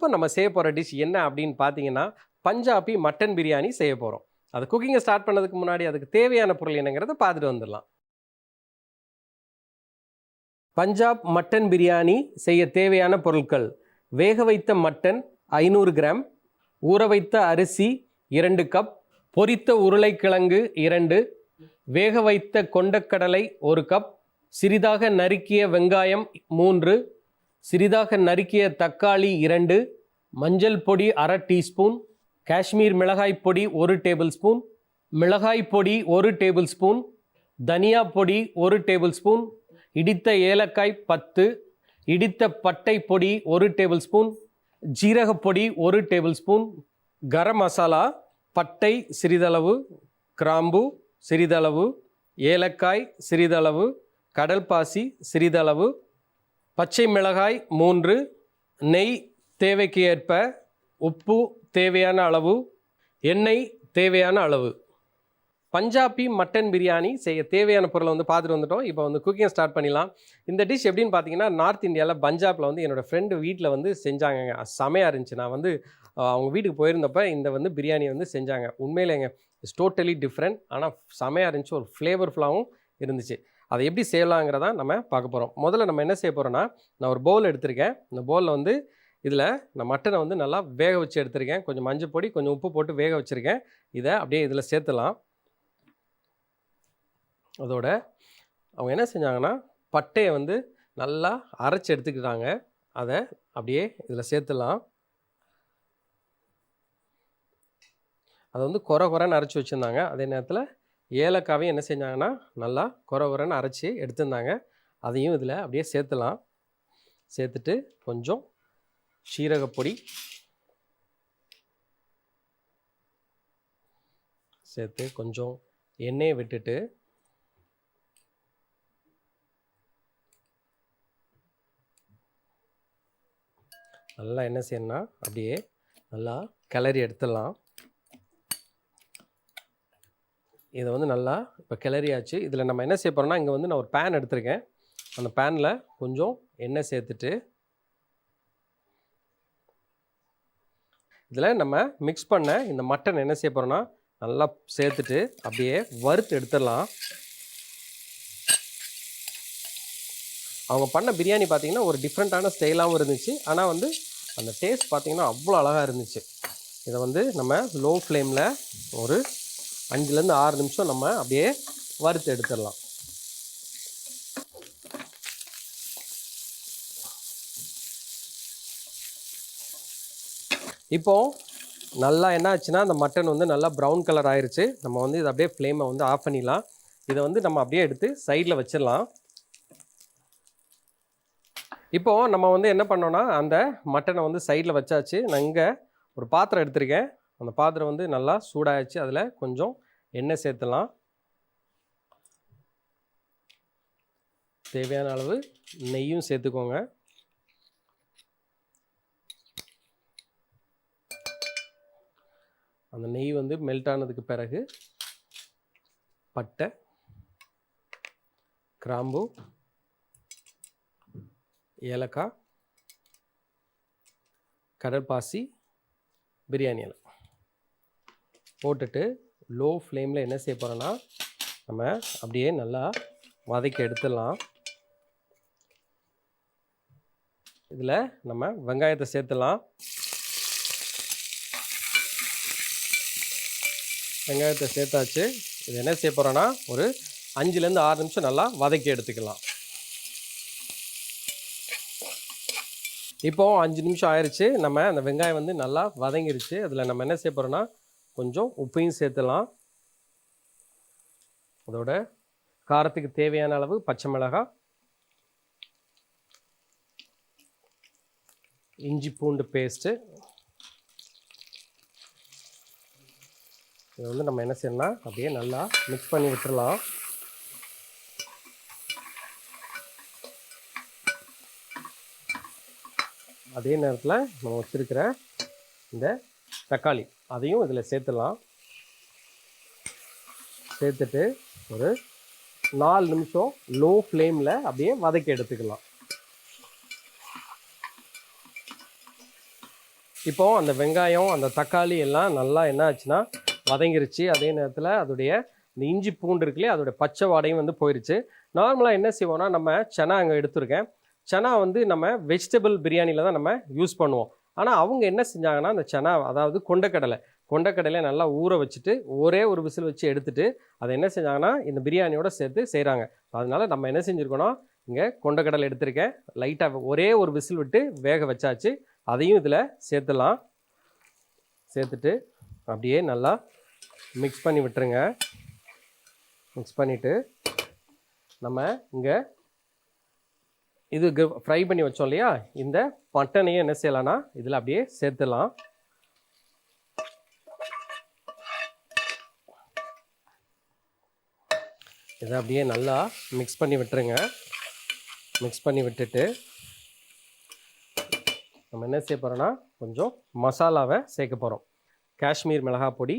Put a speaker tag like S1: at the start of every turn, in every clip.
S1: இப்போ நம்ம செய்ய போகிற டிஷ் என்ன அப்படின்னு பார்த்தீங்கன்னா பஞ்சாபி மட்டன் பிரியாணி செய்ய போகிறோம் அது குக்கிங்கை ஸ்டார்ட் பண்ணதுக்கு முன்னாடி அதுக்கு தேவையான பொருள் என்னங்கிறத பார்த்துட்டு வந்துடலாம். பஞ்சாப் மட்டன் பிரியாணி செய்ய தேவையான பொருட்கள் வேக வைத்த மட்டன் ஐநூறு கிராம் ஊற வைத்த அரிசி இரண்டு கப் பொரித்த உருளைக்கிழங்கு இரண்டு வேக வைத்த கொண்டக்கடலை ஒரு கப் சிறிதாக நறுக்கிய வெங்காயம் மூன்று சிறிதாக நறுக்கிய தக்காளி இரண்டு மஞ்சள் பொடி அரை டீஸ்பூன் காஷ்மீர் மிளகாய் பொடி ஒரு டேபிள் ஸ்பூன் மிளகாய் பொடி ஒரு டேபிள் ஸ்பூன் தனியா பொடி ஒரு டேபிள் ஸ்பூன் இடித்த ஏலக்காய் பத்து இடித்த பட்டை பொடி ஒரு டேபிள் ஸ்பூன் ஜீரகப்பொடி ஒரு டேபிள் ஸ்பூன் கரம் மசாலா பட்டை சிறிதளவு கிராம்பு சிறிதளவு ஏலக்காய் சிறிதளவு கடல் பாசி சிறிதளவு பச்சை மிளகாய் மூன்று நெய் தேவைக்கு ஏற்ப உப்பு தேவையான அளவு எண்ணெய் தேவையான அளவு. பஞ்சாபி மட்டன் பிரியாணி செய்ய தேவையான பொருளை வந்து பார்த்துட்டு வந்துட்டோம். இப்போ வந்து குக்கிங் ஸ்டார்ட் பண்ணிடலாம். இந்த டிஷ் எப்படின்னு பார்த்தீங்கன்னா நார்த் இந்தியாவில் பஞ்சாபில் வந்து என்னோடய ஃப்ரெண்டு வீட்டில் வந்து செஞ்சாங்க செமையாக இருந்துச்சு. நான் வந்து அவங்க வீட்டுக்கு போயிருந்தப்போ இந்த வந்து பிரியாணி வந்து செஞ்சாங்க. உண்மையிலேங்க இட்ஸ் டோட்டலி டிஃப்ரெண்ட் ஆனால் செமையாக இருந்துச்சு. ஒரு ஃப்ளேவர்ஃபுல்லாகவும் இருந்துச்சு. அதை எப்படி செய்யலாங்கிறத நம்ம பார்க்க போகிறோம் முதல்ல நம்ம என்ன செய்ய போகிறோன்னா நான் ஒரு பவுல் எடுத்திருக்கேன். இந்த பவுலில் வந்து இதில் நான் மட்டனை வந்து நல்லா வேக வச்சு எடுத்திருக்கேன். கொஞ்சம் மஞ்சள் பொடி கொஞ்சம் உப்பு போட்டு வேக வச்சுருக்கேன். இதை அப்படியே இதில் சேர்த்துலாம். அதோட அவங்க என்ன செஞ்சாங்கன்னா பட்டையை வந்து நல்லா அரைச்சி எடுத்துக்கிட்டாங்க. அதை அப்படியே இதில் சேர்த்துலாம். அதை வந்து குறை குறைன்னு அரைச்சி வச்சுருந்தாங்க. அதே நேரத்தில் ஏலக்காவையும் என்ன செஞ்சாங்கன்னா நல்லா குறை குறைன்னு அரைச்சி எடுத்திருந்தாங்க. அதையும் இதில் அப்படியே சேர்த்துலாம். சேர்த்துட்டு கொஞ்சம் சீரகப்பொடி சேர்த்து கொஞ்சம் எண்ணெயை விட்டுட்டு நல்லா என்ன செய்யணும்னா அப்படியே நல்லா கிளறி எடுத்துடலாம். இதை வந்து நல்லா இப்போ கிளறியாச்சு. இதில் நம்ம என்ன செய்ய போகிறோம்னா இங்கே வந்து நான் ஒரு பேன் எடுத்திருக்கேன். அந்த பேனில் கொஞ்சம் எண்ணெய் சேர்த்துட்டு இதில் நம்ம மிக்ஸ் பண்ண இந்த மட்டன் என்ன செய்ய போகிறோம்னா நல்லா சேர்த்துட்டு அப்படியே வறுத்து எடுத்துடலாம். அவங்க பண்ண பிரியாணி பார்த்தீங்கன்னா ஒரு டிஃப்ரெண்ட்டான ஸ்டைலாகவும் இருந்துச்சு. ஆனால் வந்து அந்த டேஸ்ட் பார்த்திங்கன்னா அவ்வளோ அழகாக இருந்துச்சு. இதை வந்து நம்ம லோ ஃப்ளேமில் ஒரு அஞ்சுலேருந்து ஆறு நிமிஷம் நம்ம அப்படியே வறுத்து எடுத்துடலாம். இப்போ நல்லா என்ன ஆச்சுன்னா அந்த மட்டன் வந்து நல்லா ப்ரௌன் கலர் ஆயிடுச்சு நம்ம வந்து இதை அப்படியே ஃப்ளேமை வந்து ஆஃப் பண்ணிடலாம். இதை வந்து நம்ம அப்படியே எடுத்து சைடில் வச்சிடலாம். இப்போது நம்ம வந்து என்ன பண்ணோன்னா அந்த மட்டனை வந்து சைடில் வச்சாச்சு. நான் இங்கே ஒரு பாத்திரம் எடுத்திருக்கேன். அந்த பாத்திரம் வந்து நல்லா சூடாகிடுச்சு அதில் கொஞ்சம் எண்ணெய் சேர்த்துலாம். தேவையான அளவு நெய்யும் சேர்த்துக்கோங்க. அந்த நெய் வந்து மெல்ட் ஆனதுக்கு பிறகு பட்டை கிராம்பு ஏலக்காய் கடற்பாசி பிரியாணி இலை போட்டுட்டு லோ ஃப்ளேமில் என்ன செய்ய போகிறோன்னா நம்ம அப்படியே நல்லா வதக்கி எடுத்துடலாம். இதில் நம்ம வெங்காயத்தை சேர்த்துலாம் வெங்காயத்தை சேர்த்தாச்சு. இது என்ன செய்ய போகிறோன்னா ஒரு அஞ்சுலேருந்து ஆறு நிமிஷம் நல்லா வதக்கி எடுத்துக்கலாம். இப்போ அஞ்சு நிமிஷம் ஆயிடுச்சு நம்ம அந்த வெங்காயம் வந்து நல்லா வதங்கிருச்சு. அதில் நம்ம என்ன செய்ய போகிறோன்னா கொஞ்சம் உப்பையும் சேர்த்துலாம். அதோட காரத்துக்கு தேவையான அளவு பச்சை மிளகாய் இஞ்சி பூண்டு பேஸ்ட்டு இதை வந்து நம்ம என்ன செய்யணும்னா அப்படியே நல்லா மிக்ஸ் பண்ணி விட்டுறலாம். அதே நேரத்தில் நம்ம வச்சுருக்கிற இந்த தக்காளி. அதையும் இதில் சேர்த்துடலாம் சேர்த்துட்டு ஒரு நாலு நிமிஷம் லோ ஃப்ளேமில் அப்படியே வதக்கி எடுத்துக்கலாம். இப்போ அந்த வெங்காயம் அந்த தக்காளி எல்லாம் நல்லா என்ன ஆச்சுன்னா வதங்கிருச்சு. அதே நேரத்தில் அதோடைய இந்த இஞ்சி பூண்டு இருக்குல்லையே அதோடைய பச்சை வாடையும் வந்து போயிருச்சு. நார்மலாக என்ன செய்வோம்னா நம்ம சனா அங்கே எடுத்துருக்கேன். சனா வந்து நம்ம வெஜிடபிள் பிரியாணியில் தான் நம்ம யூஸ் பண்ணுவோம். ஆனால் அவங்க என்ன செஞ்சாங்கன்னா அந்த சனா அதாவது கொண்டக்கடலை கொண்டக்கடலை நல்லா ஊற வச்சுட்டு ஒரே ஒரு விசில் வச்சு எடுத்துட்டு அதை என்ன செஞ்சாங்கன்னா இந்த பிரியாணியோட சேர்த்து செய்கிறாங்க அதனால நம்ம என்ன செஞ்சுருக்கோன்னா இங்கே கொண்டக்கடலை எடுத்திருக்கேன். லைட்டாக ஒரே ஒரு விசில் விட்டு வேக வச்சாச்சு. அதையும் இதில் சேர்த்துலாம் சேர்த்துட்டு அப்படியே நல்லா மிக்ஸ் பண்ணி விட்டுருங்க. மிக்ஸ் பண்ணிவிட்டு நம்ம இங்கே இது ஃப்ரை பண்ணி வச்சோம் இல்லையா? இந்த மட்டனையும் என்ன செய்யலாம்னா இதில் அப்படியே சேர்த்துலாம் இதை அப்படியே நல்லா மிக்ஸ் பண்ணி விட்டுருங்க. மிக்ஸ் பண்ணி விட்டுட்டு நம்ம என்ன செய்ய போகிறோன்னா கொஞ்சம் மசாலாவை சேர்க்க போகிறோம் காஷ்மீர் மிளகா பொடி.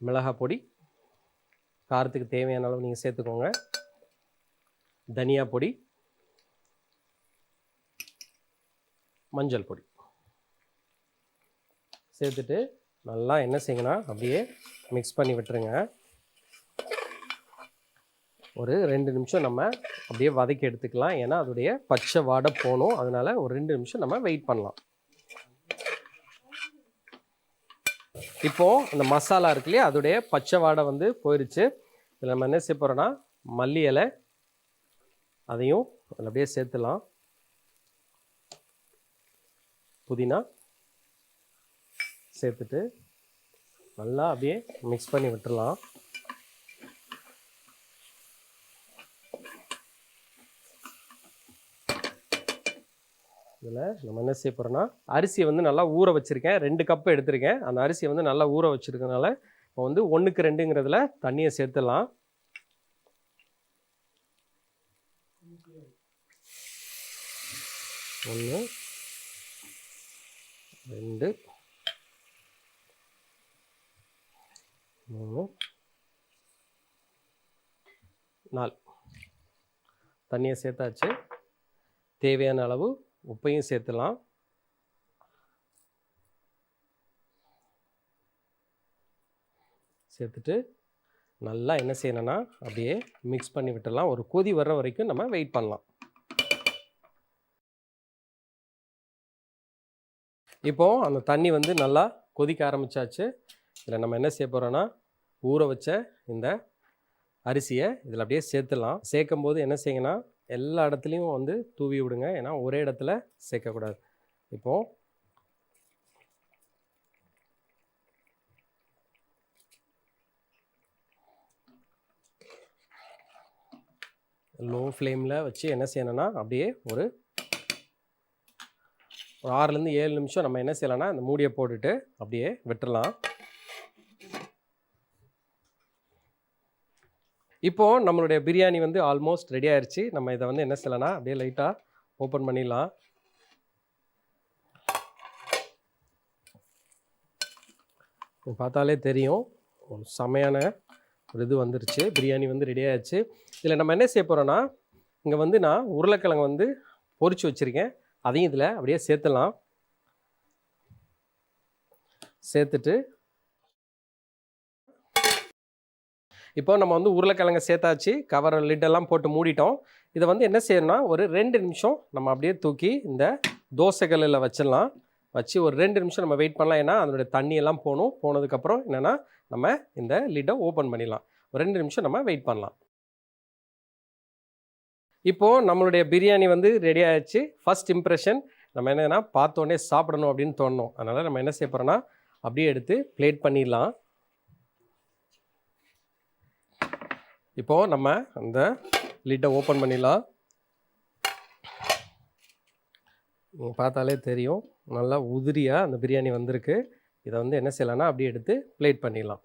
S1: மிளகா பொடி. காரத்துக்கு தேவையான அளவு நீங்கள் சேர்த்துக்கோங்க. தனியா பொடி மஞ்சள் பொடி. சேர்த்துட்டு நல்லா என்ன செய்யுங்கன்னா அப்படியே மிக்ஸ் பண்ணி விட்டுருங்க. ஒரு ரெண்டு நிமிஷம் நம்ம அப்படியே வதக்கி எடுத்துக்கலாம். ஏன்னா அதோடைய பச்சை வாடை போகணும். அதனால ஒரு ரெண்டு நிமிஷம் நம்ம வெயிட் பண்ணலாம். இப்போது அந்த மசாலா இருக்கு இல்லையா? அதோடைய பச்சை வாடை வந்து போயிடுச்சு இதில் நம்ம என்ன செய்ய போகிறோன்னா மல்லி இலை அதையும் அதில் அப்படியே சேர்த்துலாம். புதினா சேர்த்துட்டு நல்லா அப்படியே மிக்ஸ் பண்ணி விட்டுடலாம் இதில் நம்ம என்ன செய்ய போகிறோன்னா அரிசியை வந்து நல்லா ஊற வச்சுருக்கேன். ரெண்டு கப்பு எடுத்திருக்கேன். அந்த அரிசியை வந்து நல்லா ஊற வச்சுருக்கனால இப்போ வந்து ஒன்றுக்கு ரெண்டுங்கிறதுல தண்ணியை சேர்த்துடலாம். ஒன்று ரெண்டு மூணு நாலு. தண்ணியை சேர்த்தாச்சு. தேவையான அளவு உப்பையும் சேர்த்துலாம். சேர்த்துட்டு நல்லா என்ன செய்யணும்னா அப்படியே மிக்ஸ் பண்ணி விட்டுடலாம். ஒரு கொதி வர்ற வரைக்கும் நம்ம வெயிட் பண்ணலாம். இப்போது அந்த தண்ணி வந்து நல்லா கொதிக்க ஆரம்பிச்சாச்சு. இதில் நம்ம என்ன செய்ய போகிறோன்னா ஊற வச்ச இந்த அரிசியை இதில் அப்படியே சேர்த்துலாம் சேர்க்கும் போது என்ன செய்யுங்கன்னா எல்லா இடத்துலையும் வந்து தூவி விடுங்க. ஏன்னா ஒரே இடத்துல சேர்க்கக்கூடாது இப்போது லோ ஃப்ளேமில் வச்சு என்ன செய்யணும்னா அப்படியே ஒரு ஒரு ஆறுலேருந்து ஏழு நிமிஷம் நம்ம என்ன செய்யலாம்னா இந்த மூடியை போட்டுட்டு அப்படியே விட்டுறலாம். இப்போது நம்மளுடைய பிரியாணி வந்து ஆல்மோஸ்ட் ரெடி ஆயிடுச்சு நம்ம இதை வந்து என்ன செய்யலாம்னா அப்படியே லைட்டாக ஓப்பன் பண்ணிடலாம். பார்த்தாலே தெரியும். ஒரு செமையான ஒரு இது வந்துருச்சு. பிரியாணி வந்து ரெடி ஆயிடுச்சு இதில் நம்ம என்ன செய்ய போகிறோன்னா இங்கே வந்து நான் உருளைக்கிழங்கு வந்து பொறிச்சு வச்சுருக்கேன். அதையும் இதில் அப்படியே சேர்த்துலாம் சேர்த்துட்டு இப்போ நம்ம வந்து உருளைக்கிழங்க சேர்த்தாச்சு கவர் லிட்டெல்லாம் போட்டு மூடிட்டோம். இதை வந்து என்ன செய்யணும்னா ஒரு ரெண்டு நிமிஷம் நம்ம அப்படியே தூக்கி இந்த தோசைகளில் வச்சிடலாம். வச்சு ஒரு ரெண்டு நிமிஷம் நம்ம வெயிட் பண்ணலாம். ஏன்னா அதனுடைய தண்ணியெல்லாம் போகணும். போனதுக்கப்புறம் என்னென்னா நம்ம இந்த லிட்டை ஓப்பன் பண்ணிடலாம். ஒரு ரெண்டு நிமிஷம் நம்ம வெயிட் பண்ணலாம். இப்போது நம்மளுடைய பிரியாணி வந்து ரெடி ஆயிடுச்சு. ஃபர்ஸ்ட் இம்ப்ரெஷன் நம்ம என்னன்னா பார்த்தோன்னே சாப்பிடணும் அப்படின்னு தோணும். அதனால் நம்ம என்ன செய்ய போகிறோன்னா அப்படியே எடுத்து பிளேட் பண்ணிடலாம். இப்போது நம்ம அந்த லிட்டை ஓப்பன் பண்ணிடலாம். நீங்கள் பார்த்தாலே தெரியும். நல்லா உதிரியாக அந்த பிரியாணி வந்திருக்கு. இதை வந்து என்ன செய்யலாம்னா அப்படியே எடுத்து பிளேட் பண்ணிடலாம்.